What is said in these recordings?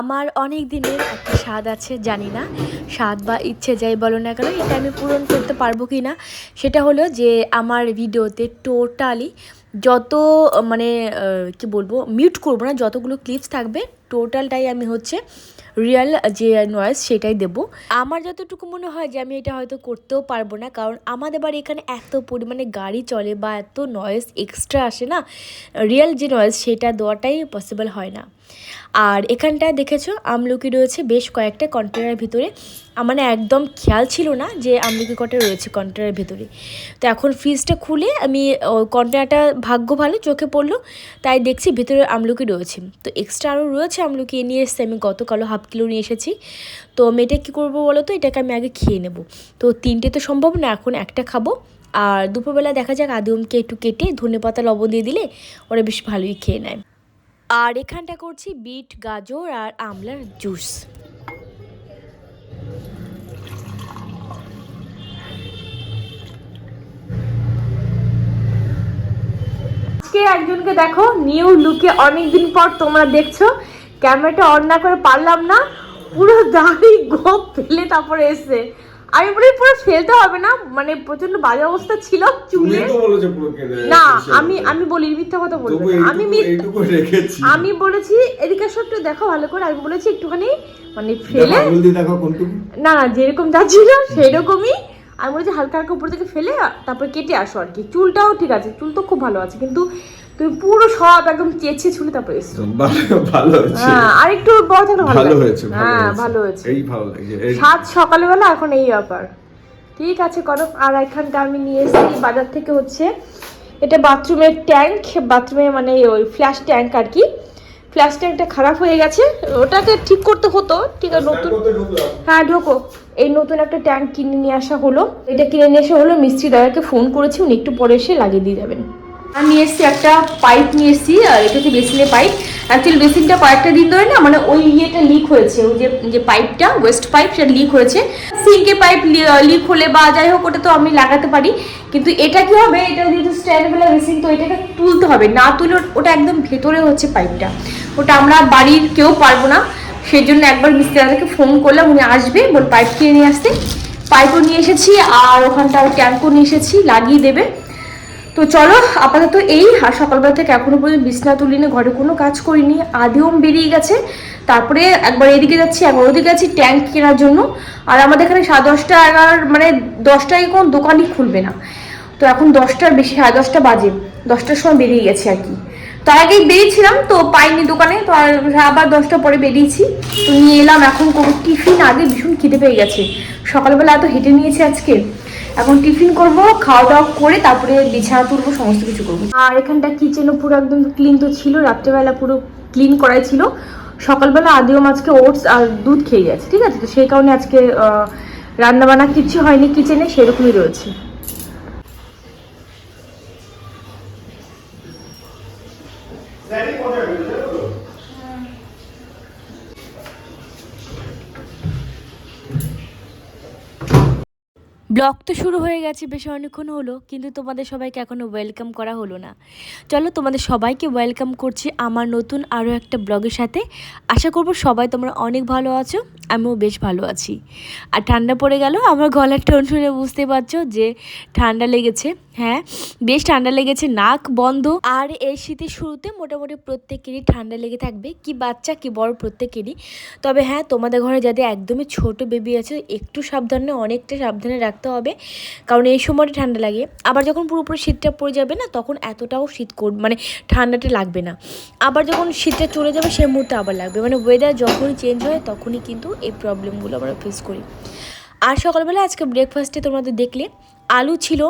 আমার অনেক দিনের একটা স্বাদ আছে, জানি না। স্বাদ বা ইচ্ছে যাই বলো না কেন, এটা আমি পূরণ করতে পারব কি না, সেটা হলো যে আমার ভিডিওতে টোটালি যত মানে কি বলব, মিউট করব না, যতগুলো ক্লিপস থাকবে, টোটালটাই আমি হচ্ছে রিয়েল যে নয়েজ সেটাই দেবো। আমার যতটুকু মনে হয় যে আমি এটা হয়তো করতেও পারব না, কারণ আমাদের বাড়ি এখানে এত পরিমাণে গাড়ি চলে বা এত নয়েজ এক্সট্রা আসে না, রিয়েল যে নয়েজ সেটা দেওয়াটাই পসিবল হয় না। আর এখানটায় দেখেছ আমলকি রয়েছে বেশ কয়েকটা কন্টেনারের ভিতরে। আমার একদম খেয়াল ছিল না যে আমলকি কটা রয়েছে কন্টেনারের ভিতরে। তো এখন ফ্রিজটা খুলে আমি কন্টেনারটা ভাগ্য ভালো চোখে পড়ল, তাই দেখছি ভিতরে আমলকি রয়েছে। তো এক্সট্রা আরও রয়েছে আমলকি নিয়ে এসেছি আমি, গতকালও হাফ কিলো নিয়ে এসেছি। তো মেয়েটা কী করব বলো তো? এটাকে আমি আগে খেয়ে নেব। তো তিনটে তো সম্ভব না, এখন একটা খাব। আর দুপুরবেলা দেখা যাক আদিমকে একটু কেটে ধনে পাতা লবণ দিয়ে দিলে ওরা বেশ ভালোই খেয়ে নেয়। আর এখানটা করছি বিট, গাজর আর আমলার জুস। একজনকে দেখো, নিউ লুকে অনেকদিন পর তোমরা দেখছ। ক্যামেরাটা অন না করে পারলাম না, পুরো দাড়ি গোপ ফেলে তারপরে এসে আমি পুরো পুরো ফেলতে হবে না মানে প্রচণ্ড বাজে অবস্থা ছিল চুলে। না আমি আমি বলি মিথ্যা কথা বলব না। আমি আমি বলেছি এদিকে সব একটু দেখো ভালো করে আমি বলেছি একটুখানি মানে ফেলে না না যেরকম যা ছিল সেরকমই। আমি বলেছি হালকা হালকা উপর থেকে ফেলে তারপর কেটে আসো আর কি। চুলটাও ঠিক আছে চুল তো খুব ভালো আছে কিন্তু তুমি পুরো সব একদম চেঁচে ছুলে তারপরে এসছো। ভালো ভালো হয়েছে। হ্যাঁ আর একটু বড় থাকলে ভালো ভালো হয়েছে ভালো হ্যাঁ হয়েছে। ভালো হয়েছে। এই ভালো লাগছে সাত সকালবেলা এখন এই ব্যাপার। ঠিক আছে করো। আর এখানটা আমি নিয়ে এসেছি বাজার থেকে হচ্ছে এটা বাথরুমের ট্যাঙ্ক বাথরুমে মানে ওই ফ্ল্যাশ ট্যাঙ্ক আর কি। ফ্ল্যাশ ট্যাঙ্কটা খারাপ হয়ে গেছে ওটাকে ঠিক করতে হতো ঠিক আছে নতুন হ্যাঁ ঢোকো। এই নতুন একটা ট্যাঙ্ক কিনে নিয়ে আসা হলো। এটা কিনে নিয়ে আসা হলো মিস্ত্রি দাদাকে ফোন করেছি উনি একটু পরে এসে লাগিয়ে দিয়ে যাবেন। আমি নিয়ে এসেছি একটা পাইপ নিয়ে এসেছি এটা হচ্ছে বেসিনের পাইপ অ্যাকচুয়ালি বেসিনটা কয়েকটা দিন ধরে না মানে ওই ইয়েটা লিক হয়েছে, ওই যে যে পাইপটা ওয়েস্ট পাইপ সেটা লিক হয়েছে। সিঙ্কে পাইপ লিক হলে বা যাই হোক, ওটা তো আমি লাগাতে পারি। কিন্তু এটা কি হবে? এটা যেহেতু স্ট্যান্ডেবল বেসিন তো এটাকে তুলতে হবে। না তুলে ওটা একদম ভেতরে হচ্ছে পাইপটা ওটা আমরা বাড়ির কেউ পারব না। সেই জন্য একবার মিস্ত্রি দাদাকে ফোন করলাম, উনি আসবে, বল পাইপ কিনে নিয়ে আসতে। পাইপও নিয়ে এসেছি, আর ওখানটা ট্যাঙ্কও নিয়ে এসেছি, লাগিয়ে দেবে। তো চলো, আপাতত এই, আর সকালবেলা থেকে এখনও পর্যন্ত বিছনা তুলিনি, ঘরে কোনো কাজ করিনি আদিওম বেরিয়ে গেছে। তারপরে একবার এদিকে যাচ্ছি, একবার ওদিকে যাচ্ছি, ট্যাঙ্ক কেনার জন্য। আর আমাদের এখানে সাড়ে দশটা এগারো মানে দশটায় কোনো দোকানই খুলবে না। তো এখন দশটার বেশি, সাড়ে দশটা বাজে, দশটার সময় বেরিয়ে গেছে আর কি। তার আগেই বেরিয়েছিলাম, তো পাইনি দোকানে, তো আবার দশটা পরে বেরিয়েছি। তো নিয়ে এলাম এখন কোনো টিফিন, আগে ভীষণ খিদে পেয়ে গেছে। সকালবেলা এত হেঁটে নিয়েছে আজকে। এখন টিফিন করব খাওয়া দাওয়া করে তারপরে বিছানা তুলবো, সমস্ত কিছু করব। আর এখানটা কিচেনও পুরো একদম ক্লিন তো ছিল, রাত্রেবেলা পুরো ক্লিন করাই ছিল। সকালবেলা আদিও মাছকে ওটস আর দুধ খেয়ে গেছে, ঠিক আছে? তো সেই কারণে আজকে রান্নাবান্না কিচ্ছু হয়নি কিচেনে সেরকমই রয়েছে। ব্লগ তো শুরু হয়ে গেছে, বেশ অনেকক্ষণ হলো, কিন্তু তোমাদের সবাইকে এখনও ওয়েলকাম করা হলো না। চলো তোমাদের সবাইকে ওয়েলকাম করছি আমার নতুন আরও একটা ব্লগের সাথে। আশা করব সবাই তোমরা অনেক ভালো আছো। আমিও বেশ ভালো আছি। আর ঠান্ডা পড়ে গেল, আমার গলার টোন শুনে বুঝতে পারছ যে ঠান্ডা লেগেছে। হ্যাঁ বেশ ঠান্ডা লেগেছে, নাক বন্ধ। আর এই শীতের শুরুতে মোটামুটি প্রত্যেকেরই ঠান্ডা লেগে থাকবে, কি বাচ্চা, কি বড় প্রত্যেকেরই। তবে হ্যাঁ তোমাদের ঘরে যাদের একদমই ছোট বেবি আছে, একটু সাবধানে, অনেকটা সাবধানে রাখতে হবে। কারণ এই সময়টা ঠান্ডা লাগে। আবার যখন পুরোপুরি শীতটা পড়ে যাবে না, তখন এতটাও শীত কর মানে ঠান্ডাটা লাগবে না। আবার যখন শীতটা চলে যাবে, সেই মুহূর্তে আবার লাগবে। মানে ওয়েদার যখনই চেঞ্জ হয়, তখনই কিন্তু এই প্রবলেমগুলো আমরা ফেস করি। আর সকালবেলা আজকে ব্রেকফাস্টে তোমরা তো দেখলে, আলু ছিল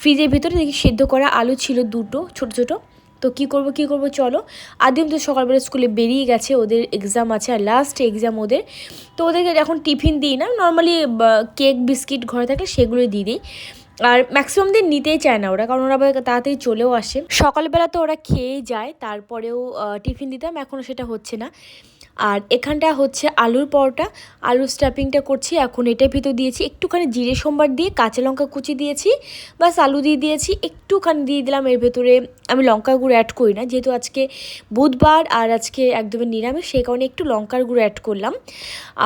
ফ্রিজের ভিতরে দেখি সেদ্ধ করা আলু ছিল দুটো, ছোট ছোট। তো কি করব কি করব, চলো। আদিম তো সকালবেলা স্কুলে বেরিয়ে গেছে, ওদের এক্সাম আছে আর লাস্ট এক্সাম ওদের। তো ওদেরকে এখন টিফিন দিই না নর্মালি কেক বিস্কিট ঘরে থাকলে সেগুলোই দিয়ে দিই। আর ম্যাক্সিমাম দিন নিতেই চায় না ওরা, কারণ ওরা তাড়াতাড়ি চলেও আসে। সকালবেলা তো ওরা খেয়েই যায়, তারপরেও টিফিন দিতাম এখনও সেটা হচ্ছে না। আর এখানটা হচ্ছে আলুর পরোটা। আলুর স্টাফিংটা করছি, এখন এটার ভিতর দিয়েছি একটুখানি জিরে সোমবার দিয়ে, কাঁচা লঙ্কা কুচি দিয়েছি, বাস আলু দিয়ে দিয়েছি, একটুখানি দিয়ে দিলাম এর ভেতরে আমি লঙ্কা গুঁড়ো অ্যাড করি না, যেহেতু আজকে বুধবার আর আজকে একদমই নিরামিষ, সেই কারণে একটু লঙ্কার গুঁড়ো অ্যাড করলাম।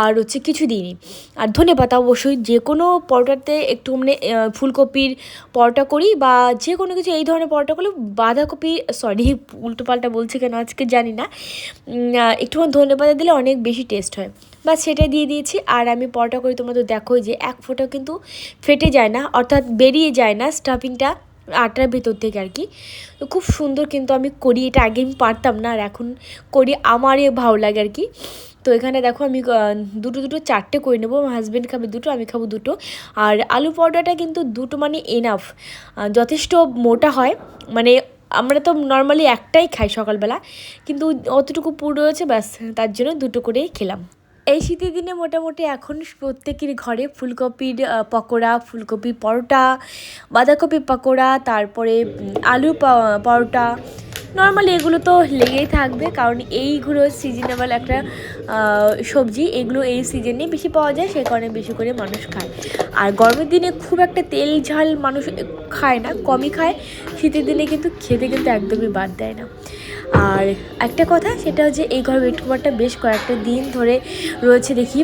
আর হচ্ছে কিছু দিইনি। আর ধনে পাতা অবশ্যই, যে কোনো পরোটাতে একটু মানে ফুলকপির পরোটা করি বা যে কোনো কিছু এই ধরনের পরোটা করলে বাঁধাকপি সরি উল্টোপাল্টা বলছে কেন আজকে জানি না। একটুখানি ধনে পাতা দিলে অনেক বেশি টেস্ট হয়। বা সেটা দিয়ে দিয়েছি। আর আমি পরোটা করি তোমরা তো দেখোই যে এক ফোঁটা কিন্তু ফেটে যায় না, অর্থাৎ বেরিয়ে যায় না স্টাফিংটা আটার ভেতর থেকে আর কি। তো খুব সুন্দর কিন্তু আমি করি, এটা আগে আমি পারতাম না, আর এখন করি, আমারই ভালো লাগে আর কি। তো এখানে দেখো আমি দুটো দুটো, চারটে করে নেব, আমার হাজব্যান্ড খাবে দুটো, আমি খাব দুটো। আর আলু পরোটাটা কিন্তু দুটো মানে এনাফ যথেষ্ট মোটা হয় মানে আমরা তো নর্মালি একটাই খাই সকালবেলা, কিন্তু অতটুকু পুরো রয়েছে, ব্যাস, তার জন্য দুটো করেই খেলাম। এই শীতের দিনে মোটামুটি এখন প্রত্যেকের ঘরে ফুলকপির পকোড়া, ফুলকপি পরোটা বাঁধাকপি পকোড়া, তারপরে আলু পরোটা নর্মালি এগুলো তো লেগেই থাকবে, কারণ এইগুলো সিজনেবল একটা সবজি, এগুলো এই সিজনে বেশি পাওয়া যায় সে কারণে বেশি করে মানুষ খায়। আর গরমের দিনে খুব একটা তেল ঝাল মানুষ খায় না, কমই খায়, শীতের দিনে কিন্তু খেতে কিন্তু একদমই বাদ দেয় না। আর একটা কথা, সেটা হচ্ছে এই ঘর ওয়েট কুমারটা বেশ কয়েকটা দিন ধরে রয়েছে দেখি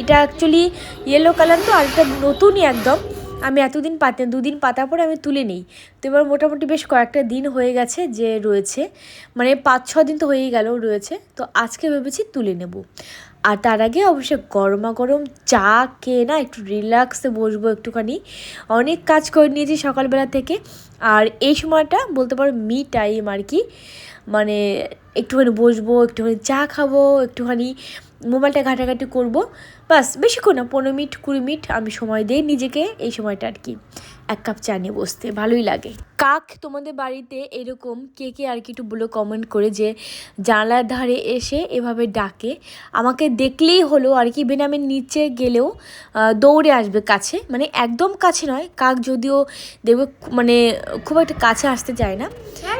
এটা অ্যাকচুয়ালি ইয়েলো কালার তো, আর এটা নতুনই একদম। আমি এতদিন পাতে, দুদিন পাতার পরে আমি তুলে নিই। তো এবার মোটামুটি বেশ কয়েকটা দিন হয়ে গেছে যে রয়েছে। মানে পাঁচ, ছ দিন তো হয়েই গেল রয়েছে। তো আজকে ভেবেছি তুলে নেব। আর তার আগে অবশ্যই গরমা, গরম চা খেয়ে না একটু রিল্যাক্সে বসবো একটুখানি। অনেক কাজ করে নিয়েছি সকালবেলা থেকে। আর এই সময়টা বলতে পারো মি টাইম আর কি। মানে একটুখানি বসবো, একটুখানি চা খাব, একটুখানি মোবাইলটা ঘাটাঘাটি করব। বাস বেশিক্ষণ না পনেরো মিনিট কুড়ি মিনিট আমি সময় দিই নিজেকে এই সময়টা আর কি। এক কাপ চা নিয়ে বসতে ভালোই লাগে। কাক তোমাদের বাড়িতে এরকম কে কে আর কি একটু বলে কমেন্ট করে যে জানলার ধারে এসে এভাবে ডাকে আমাকে দেখলেই হলো আর কি বেনামের নিচে গেলেও দৌড়ে আসবে কাছে মানে একদম কাছে নয় কাক যদিও দেখবে মানে খুব একটা কাছে আসতে চায় না।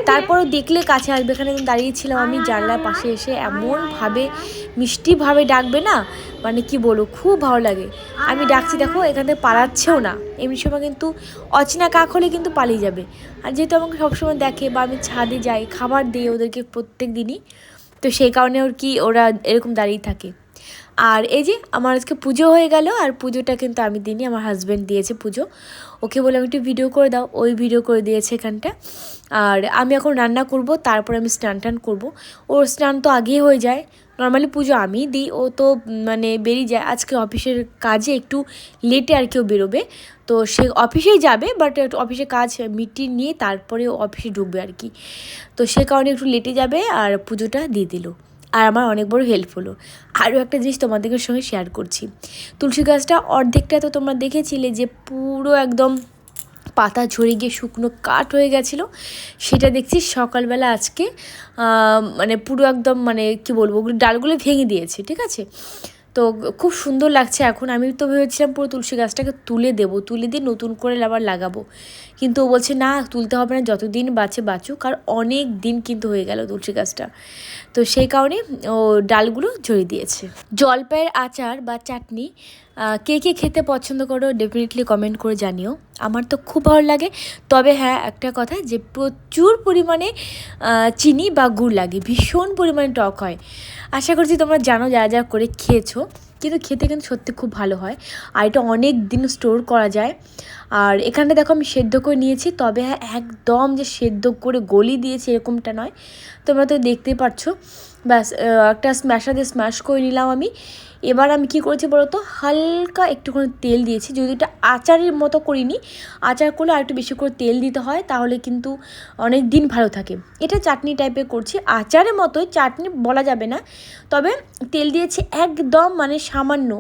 তারপরও দেখলে কাছে আসবে এখানে দাঁড়িয়েছিলাম আমি জানলার পাশে এসে এমনভাবে মিষ্টিভাবে ডাকবে না মানে কি বলব, খুব ভালো লাগে। আমি ডাকছি, দেখো, এখান থেকে পালাচ্ছেও না। এমনি সময় কিন্তু অচেনা কাক হলে কিন্তু পালিয়ে যাবে। আর যেহেতু আমাকে সবসময় দেখে বা আমি ছাদে যাই, খাবার দিই ওদেরকে প্রত্যেক দিনই, তো সেই কারণে ওর কি, ওরা এরকম দাঁড়িয়ে থাকে। আর এই যে আমার আজকে পুজো হয়ে গেল, আর পুজোটা কিন্তু আমি দিনই আমার হাজব্যান্ড দিয়েছে পুজো। ওকে বলে আমি একটু ভিডিও করে দাও। ওই ভিডিও করে দিয়েছে এখানটা। আর আমি এখন রান্না করব, তারপর আমি স্নান টান করব। ওর স্নান তো আগেই হয়ে যায়। নর্মালি পুজো আমি দিই, ও তো মানে বেরিয়ে যায়। আজকে অফিসের কাজে একটু লেটে আর কেউ বেরোবে। তো সে অফিসেই যাবে বাট অফিসে কাজ মিটিয়ে নিয়ে তারপরে অফিসে ঢুকবে আর কি। তো সে কারণে একটু লেটে যাবে, আর পুজোটা দিয়ে দিল। আর আমার অনেক বড় হেল্প হলো আরও একটা জিনিস তোমাদের সঙ্গে শেয়ার করছি। তুলসী গাছটা অর্ধেকটা তো তোমরা দেখেছিলে যে পুরো একদম পাতা ঝরে গিয়ে শুকনো কাঠ হয়ে গেছিল। সেটা দেখছি সকালবেলা আজকে মানে পুরো একদম মানে কি বলব, ওগুলো ডালগুলো ভেঙে দিয়েছে, ঠিক আছে? তো খুব সুন্দর লাগছে। এখন আমি তো ভেবেছিলাম পুরো তুলসী গাছটাকে তুলে দেব, তুলে দিয়ে নতুন করে আবার লাগাবো। কিন্তু ও বলছে, না, তুলতে হবে না, যতদিন বাঁচে, বাঁচুক। আর অনেক দিন কিন্তু হয়ে গেল তুলসী গাছটা। তো সেই কারণে ও ডালগুলো ঝরিয়ে দিয়েছে। জলপাইয়ের আচার বা চাটনি কে কে খেতে পছন্দ করো ডেফিনেটলি কমেন্ট করে জানিও। আমার তো খুব ভালো লাগে। তবে হ্যাঁ একটা কথা যে প্রচুর পরিমাণে চিনি বা গুড় লাগে, ভীষণ পরিমাণে টক হয়। আশা করছি তোমরা জানো যা যা করে খেয়েছো। কিন্তু খেতে কিন্তু সত্যি খুব ভালো হয়। আর এটা অনেক দিন স্টোর করা যায়। আর এখানটা দেখো আমি সেদ্ধ করে নিয়েছি, তবে একদম যে সেদ্ধ করে গলি দিয়েছি এরকমটা নয়। তোমরা তো দেখতেই পাচ্ছ। ব্যাস একটা স্ম্যাশার দিয়ে স্ম্যাশ করে নিলাম আমি। এবার আমি কি করেছি বলো তো? হালকা একটুখানি তেল দিয়েছি। যদি এটা আচারের মতো করিনি, আচার করলে আর একটু বেশি করে তেল দিতে হয়, তাহলে কিন্তু অনেক দিন ভালো থাকে। এটা চাটনি টাইপের করছি। আচারের মতোই চাটনি বলা যাবে না, তবে তেল দিয়েছি একদম মানে সামান্য।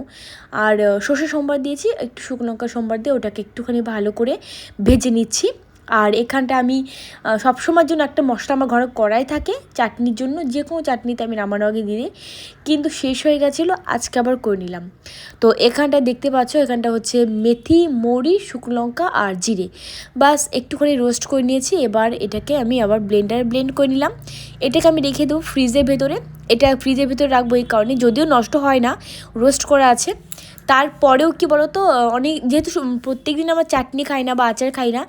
আর সর্ষে সোমবার দিয়েছি, একটু শুকনো লঙ্কা সোমবার দিয়ে ওটাকে একটুখানি ভালো করে ভেজে নিচ্ছি। আর এখানটা আমি সবসময়ের জন্য একটা মশলা আমার ঘরে কড়াই থাকে, চাটনির জন্য যে কোনো চাটনিতে আমি নামানোর আগে দিয়ে কিন্তু শেষ হয়ে গেছিল, আজকে আবার করে নিলাম। তো এখানটা দেখতে পাচ্ছ, এখানটা হচ্ছে মেথি, মৌরি, শুকনো লঙ্কা আর জিরে। বাস, একটুখানি রোস্ট করে নিয়েছি, এবার এটাকে আমি আবার ব্লেন্ডারে ব্লেন্ড করে নিলাম। এটাকে আমি রেখে দেবো ফ্রিজের ভেতরে। এটা ফ্রিজের ভেতরে রাখব এই কারণে, যদিও নষ্ট হয় না, রোস্ট করা আছে। তারপরেও কি বলো তো অনেক, যেহেতু প্রত্যেক দিন আমার চাটনি খাই না বা আচার খাই না,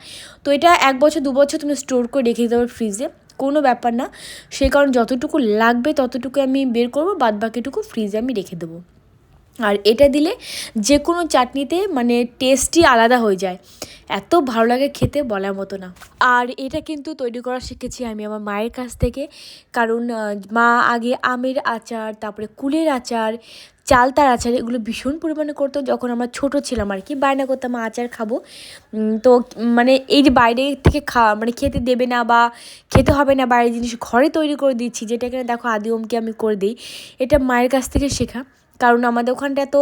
তো এটা এক বছর, দু বছর তুমি স্টোর করে রেখে দিতে পারো ফ্রিজে কোনো ব্যাপার না। সেই কারণ যতটুকু লাগবে ততটুকু আমি বের করব বাদ বাকিটুকু ফ্রিজে আমি রেখে দেবো। আর এটা দিলে যে কোনো চাটনিতে মানে টেস্টই আলাদা হয়ে যায়। এত ভালো লাগে খেতে বলার মতো না। আর এটা কিন্তু তৈরি করা শিখেছি আমি আমার মায়ের কাছ থেকে। কারণ মা আগে আমের আচার, তারপরে কুলের আচার চালতার আচার এগুলো ভীষণ পরিমাণে করতো যখন আমরা ছোট ছিলাম আর কি। বায়না করতাম "মা, আচার খাব। তো মানে এই যে বাইরে থেকে খাওয়া মানে খেতে দেবে না বা খেতে হবে না বাইরের জিনিস ঘরে তৈরি করে দিচ্ছি যেটা এখানে দেখো আদি ওমকে আমি করে দিই এটা মায়ের কাছ থেকে শেখা। কারণ আমাদের ওখানটা তো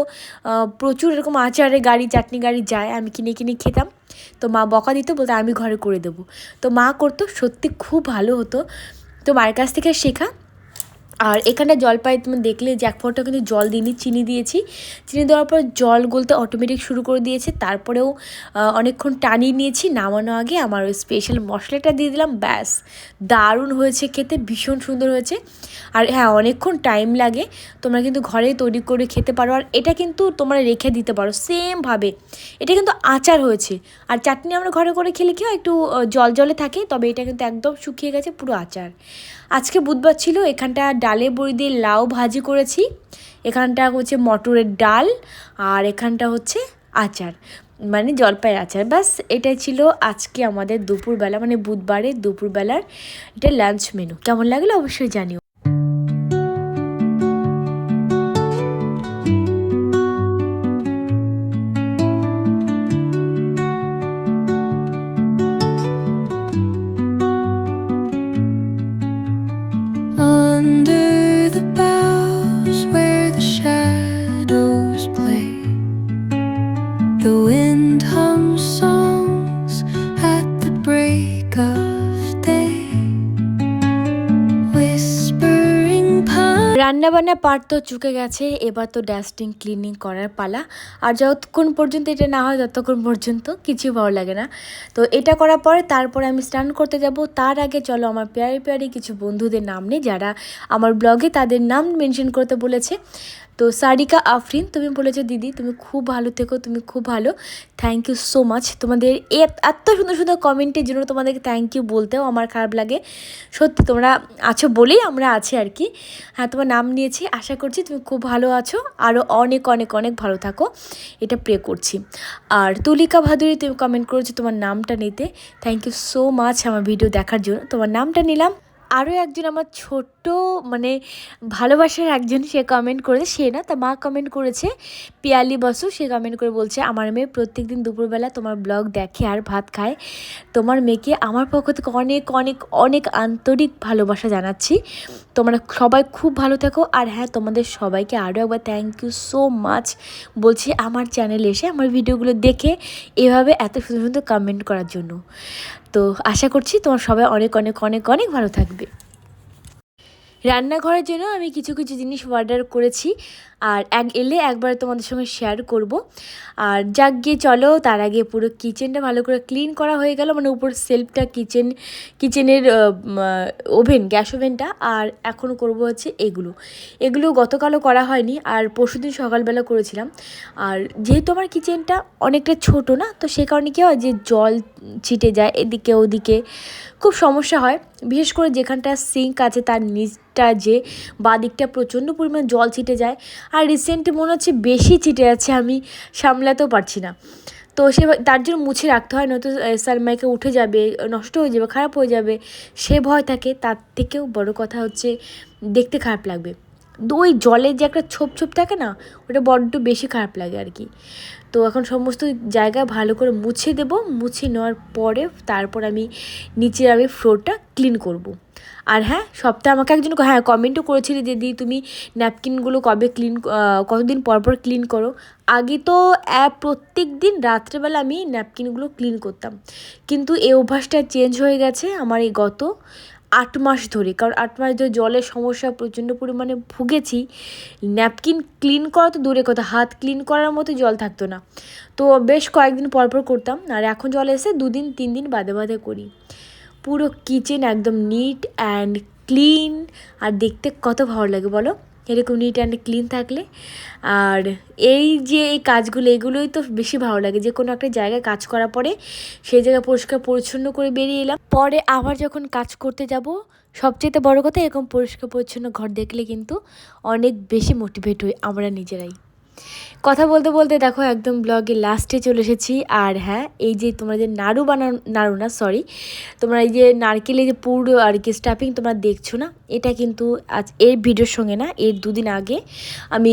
প্রচুর এরকম আচারের গাড়ি চাটনি গাড়ি যায় আমি কিনে কিনে খেতাম। তো মা বকা দিত বলতে আমি ঘরে করে দেবো। তো মা করতো সত্যি খুব ভালো হতো। তো মায়ের কাছ থেকে শেখা। আর এখানে জলপাই তুমি দেখলে যে ফোঁটা কিন্তু জল দিইনি, চিনি দিয়েছি। চিনি দেওয়ার পর জল গলতে অটোমেটিক শুরু করে দিয়েছে। তারপরেও অনেকক্ষণ টানিয়ে নিয়েছি। নামানো আগে আমার ওই স্পেশাল মশলাটা দিয়ে দিলাম, ব্যাস। দারুণ হয়েছে খেতে, ভীষণ সুন্দর হয়েছে। আর হ্যাঁ অনেকক্ষণ টাইম লাগে। তোমরা কিন্তু ঘরে তৈরি করে খেতে পারো। আর এটা কিন্তু তোমরা রেখে দিতে পারো সেমভাবে এটা কিন্তু আচার হয়েছে। আর চাটনি আমরা ঘরে করে খেলে কি হয়, একটু জল জলে থাকে, তবে এটা কিন্তু একদম শুকিয়ে গেছে, পুরো আচার। আজকে বুধবার ছিল, এখানটা ডালে বড়ি দিয়ে লাউ ভাজি করেছি। এখানটা হচ্ছে মটরের ডাল আর এখানটা হচ্ছে আচার মানে জলপাই আচার। ব্যাস, এটাই ছিল আজকে আমাদের দুপুরবেলা মানে বুধবারের দুপুরবেলার এটা লাঞ্চ মেনু। কেমন লাগল অবশ্যই জানিও। রান্না তো চুকে গেছে, এবার তো ডাস্টিং ক্লিনিং করার পালা। আর যতক্ষণ পর্যন্ত এটা না হয়, ততক্ষণ পর্যন্ত কিছু ভালো লাগে না। তো এটা করার পরে তারপরে আমি স্নান করতে যাব। তার আগে চলো আমার পেয়ারি পেয়ারি কিছু বন্ধুদের নাম নেই, যারা আমার ব্লগে তাদের নাম মেনশন করতে বলেছে। তো সারিকা আফরিন, তুমি বলেছ, দিদি, তুমি খুব ভালো থেকো, তুমি খুব ভালো। থ্যাংক ইউ সো মাচ তোমাদের এত সুন্দর সুন্দর কমেন্টের জন্য তোমাদেরকে থ্যাংক ইউ বলতেও আমার খারাপ লাগে। সত্যি তোমরা আছো বলেই আমরা আছি আর কি। হ্যাঁ তোমার নাম নিয়েছি আশা করছি তুমি খুব ভালো আছো। আরও অনেক অনেক অনেক ভালো থাকো। এটা প্রে করছি। আর তুলিকা ভাদুরী, তুমি কমেন্ট করেছ তোমার নামটা নিতে। থ্যাংক ইউ সো মাচ আমার ভিডিও দেখার জন্য। তোমার নামটা নিলাম। আরও একজন আমার ছোট্ট মানে ভালোবাসার একজন সে কমেন্ট করেছে, সে না, তার মা কমেন্ট করেছে, পিয়ালি বসু, সে কমেন্ট করে বলছে, আমার মেয়ে প্রত্যেক দিন দুপুরবেলা তোমার ব্লগ দেখে আর ভাত খায়। তোমার মেয়েকে আমার পক্ষ থেকে অনেক অনেক অনেক আন্তরিক ভালোবাসা জানাচ্ছি। তোমরা সবাই খুব ভালো থাকো। আর হ্যাঁ তোমাদের সবাইকে আরও একবার থ্যাংক ইউ সো মাচ বলছি আমার চ্যানেলে এসে আমার ভিডিওগুলো দেখে এভাবে এত সুন্দর সুন্দর কমেন্ট করার জন্য। তো আশা করছি তোমার সবাই অনেক অনেক অনেক অনেক ভালো থাকবে। রান্নাঘরের জন্য আমি কিছু কিছু জিনিস অর্ডার করেছি আর এক, এলে একবার তোমাদের সঙ্গে শেয়ার করব। আর যাক গিয়ে চলো তার আগে পুরো কিচেনটা ভালো করে ক্লিন করা হয়ে গেল মানে উপর সেলফটা কিচেন কিচেনের ওভেন গ্যাস ওভেনটা আর এখন করব হচ্ছে এগুলো। এগুলো গতকালও করা হয়নি, আর পরশুদিন সকালবেলা করেছিলাম। আর যেহেতু আমার কিচেনটা অনেকটা ছোট না, তো সে কারণে কী হয় যে জল ছিটে যায় এদিকে, ওদিকে। খুব সমস্যা হয়, বিশেষ করে যেখানটা সিঙ্ক আছে তার নিচটা যে বাদিকটা প্রচণ্ড পরিমাণ জল ছিটে যায়, আর রিসেন্টলি মনে হচ্ছে বেশি ছিটে যাচ্ছে আমি সামলাতেও পারছি না। তো সে তার জন্য মুছে রাখতে হয়, নয়তো সালমাইকে উঠে যাবে, নষ্ট হয়ে যাবে, খারাপ হয়ে যাবে, সে ভয় থাকে, তার থেকেও বড় কথা হচ্ছে দেখতে খারাপ লাগবে। ওই জলের যে একটা ছোপ ছোপ থাকে না, ওটা বড্ড বেশি খারাপ লাগে আর কি। তো এখন সমস্ত জায়গা ভালো করে মুছে দেব। মুছে নেওয়ার পরে তারপর আমি নিচের আমি ফ্লোরটা ক্লিন করব। আর হ্যাঁ সপ্তাহে আমাকে একজন হ্যাঁ কমেন্টও করেছিল যে, দি, তুমি ন্যাপকিনগুলো কবে ক্লিন কতদিন পর পর ক্লিন করো? আগে তো প্রত্যেক দিন রাত্রেবেলা আমি ন্যাপকিনগুলো ক্লিন করতাম। কিন্তু এই অভ্যাসটা চেঞ্জ হয়ে গেছে আমার এই গত। আট মাস ধরে, কারণ আট মাস ধরে জলের সমস্যা প্রচণ্ড পরিমাণে ভুগেছি। ন্যাপকিন ক্লিন করা তো দূরে কথা, হাত ক্লিন করার মতো জল থাকতো না। তো বেশ কয়েকদিন পরপর পর করতাম, আর এখন জল এসে দুদিন তিন দিন বাদে বাদে করি। পুরো কিচেন একদম নিট অ্যান্ড ক্লিন আর দেখতে কত ভালো লাগে বলো? এরকম নিট অ্যান্ড ক্লিন থাকলে। আর এই যে এই কাজগুলো, এগুলোই তো বেশি ভালো লাগে। যে কোনো একটা জায়গায় কাজ করার পরে সেই জায়গা পরিষ্কার পরিচ্ছন্ন করে বেরিয়ে এলাম। পরে আবার যখন কাজ করতে যাব, সবচেয়ে বড় কথা এরকম পরিষ্কার পরিচ্ছন্ন ঘর দেখলে কিন্তু অনেক বেশি মোটিভেট হই আমরা নিজেরাই। কথা বলতে বলতে দেখো একদম ব্লগে লাস্টে চলে এসেছি। আর হ্যাঁ এই যে তোমরা যে নাড়ু বানানো, নাড়ু না সরি তোমরা এই যে নারকেলের যে পুরো আর কি স্টাফিং তোমরা দেখছ না? এটা কিন্তু আজ এর ভিডিওর সঙ্গে না, এর দুদিন আগে আমি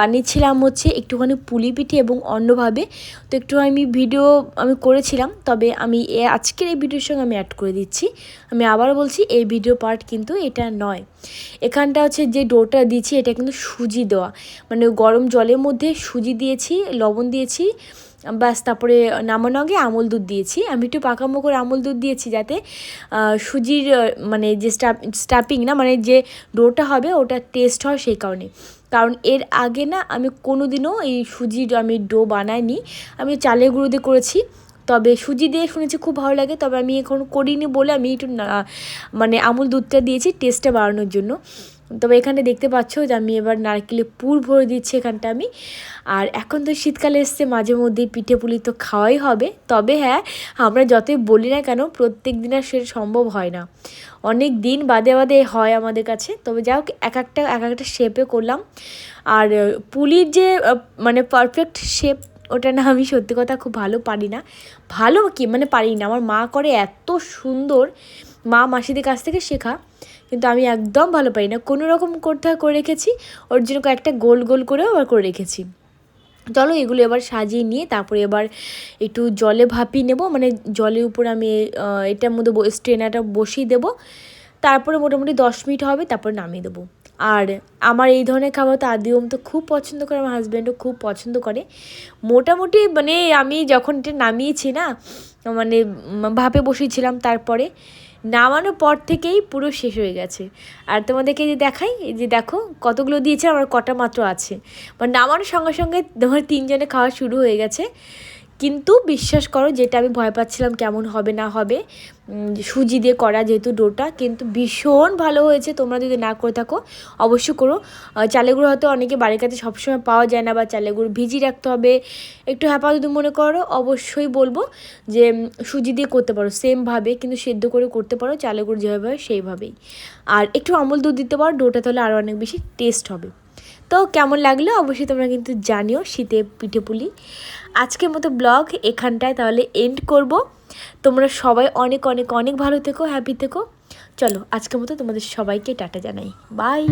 বানিয়েছিলাম হচ্ছে একটুখানি পুলি পিঠে এবং অন্যভাবে। তো একটু আমি ভিডিও আমি করেছিলাম, তবে আমি এ আজকের এই ভিডিওর সঙ্গে আমি অ্যাড করে দিচ্ছি। আমি আবার বলছি, এই ভিডিও পার্ট কিন্তু এটা নয়। এখানটা হচ্ছে যে ডোটা দিয়েছি, এটা কিন্তু সুজি দেওয়া। মানে গরম জলের মধ্যে সুজি দিয়েছি, লবণ দিয়েছি ব্যাস, তারপরে নামানো আগে আমল দুধ দিয়েছি। আমি একটু পাকামো করে আমল দুধ দিয়েছি যাতে সুজির মানে যে স্টাপ স্টাফিং না মানে যে ডোটা হবে ওটা টেস্ট হয় সেই কারণে। কারণ এর আগে না, আমি কোনো দিনও এই সুজির আমি ডো বানাইনি। আমি চালের গুঁড়ো দিয়ে করেছি। তবে সুজি দিয়ে শুনেছি খুব ভালো লাগে। তবে আমি এখন করিনি বলে আমি একটু মানে আমুল দুধটা দিয়েছি টেস্টটা বাড়ানোর জন্য। তবে এখানে দেখতে পাচ্ছ যে আমি এবার নারকেলের পুর ভরে দিচ্ছি এখানটা আমি। আর এখন তো শীতকালে এসছে, মাঝে মধ্যেই পিঠে পুলি তো খাওয়াই হবে। তবে হ্যাঁ আমরা যতই বলি না কেন, প্রত্যেক দিন আর সেটা সম্ভব হয় না। অনেক দিন বাদে বাদে হয় আমাদের কাছে। তবে যাই হোক, এক একটা এক একটা শেপে করলাম। আর পুলির যে মানে পারফেক্ট শেপ ওটা না আমি সত্যি কথা খুব ভালো পারি না। ভালো কি? মানে পারি না। আমার মা করে এত সুন্দর। মা মাসিদের কাছ থেকে শেখা। কিন্তু আমি একদম ভালো পারি না। কোনো রকম করতে করে রেখেছি ওর জন্য কয়েকটা গোল গোল করেও আবার করে রেখেছি। চলো এগুলো এবার সাজিয়ে নিয়ে তারপরে এবার একটু জলে ভাপিয়ে নেব। মানে জলের উপর আমি এটার মধ্যে স্ট্রেনারটা বসিয়ে দেবো। তারপরে মোটামুটি দশ মিনিট হবে, তারপর নামিয়ে দেবো। আর আমার এই ধরনের খাবার তো আদিওম তো খুব পছন্দ করে, আমার হাজব্যান্ডও খুব পছন্দ করে। মোটামুটি মানে আমি যখন এটা নামিয়েছি না মানে ভাপে বসিয়েছিলাম তারপরে নামানোর পর থেকেই পুরো শেষ হয়ে গেছে। আর তোমাদেরকে যে দেখাই যে দেখো, কতগুলো দিয়েছে, আমার কটা মাত্র আছে। বা নামানোর সঙ্গে সঙ্গে তোমার তিনজনে খাওয়া শুরু হয়ে গেছে। কিন্তু বিশ্বাস করো যেটা আমি ভয় পাচ্ছিলাম কেমন হবে না হবে সুজি দিয়ে করা যেহেতু ডোটা, কিন্তু ভীষণ ভালো হয়েছে, তোমরা যদি না করে থাকো অবশ্যই করো। চালের গুঁড়ো হয়তো অনেকে বাড়ির কাছে সবসময় পাওয়া যায় না বা চালের গুঁড়ো ভিজিয়ে রাখতে হবে। একটু হ্যাপা যদি মনে করো, অবশ্যই বলব যে সুজি দিয়ে করতে পারো সেমভাবে কিন্তু সেদ্ধ করে করতে পারো চালের গুঁড়ো যেভাবে হয় সেইভাবেই। আর একটু আমল দুধ দিতে পারো, ডোটা তাহলে আরও অনেক বেশি টেস্ট হবে। তো কেমন লাগল? অবশ্যই তোমরা কিন্তু জানিও শীতে পিঠে পুলি। আজকের মতো ব্লগ এখানটায় তাহলে এন্ড করব। তোমরা সবাই অনেক অনেক অনেক ভালো থেকো হ্যাপি থেকো। চলো, আজকের মতো তোমাদের সবাইকে টাটা জানাই। বাই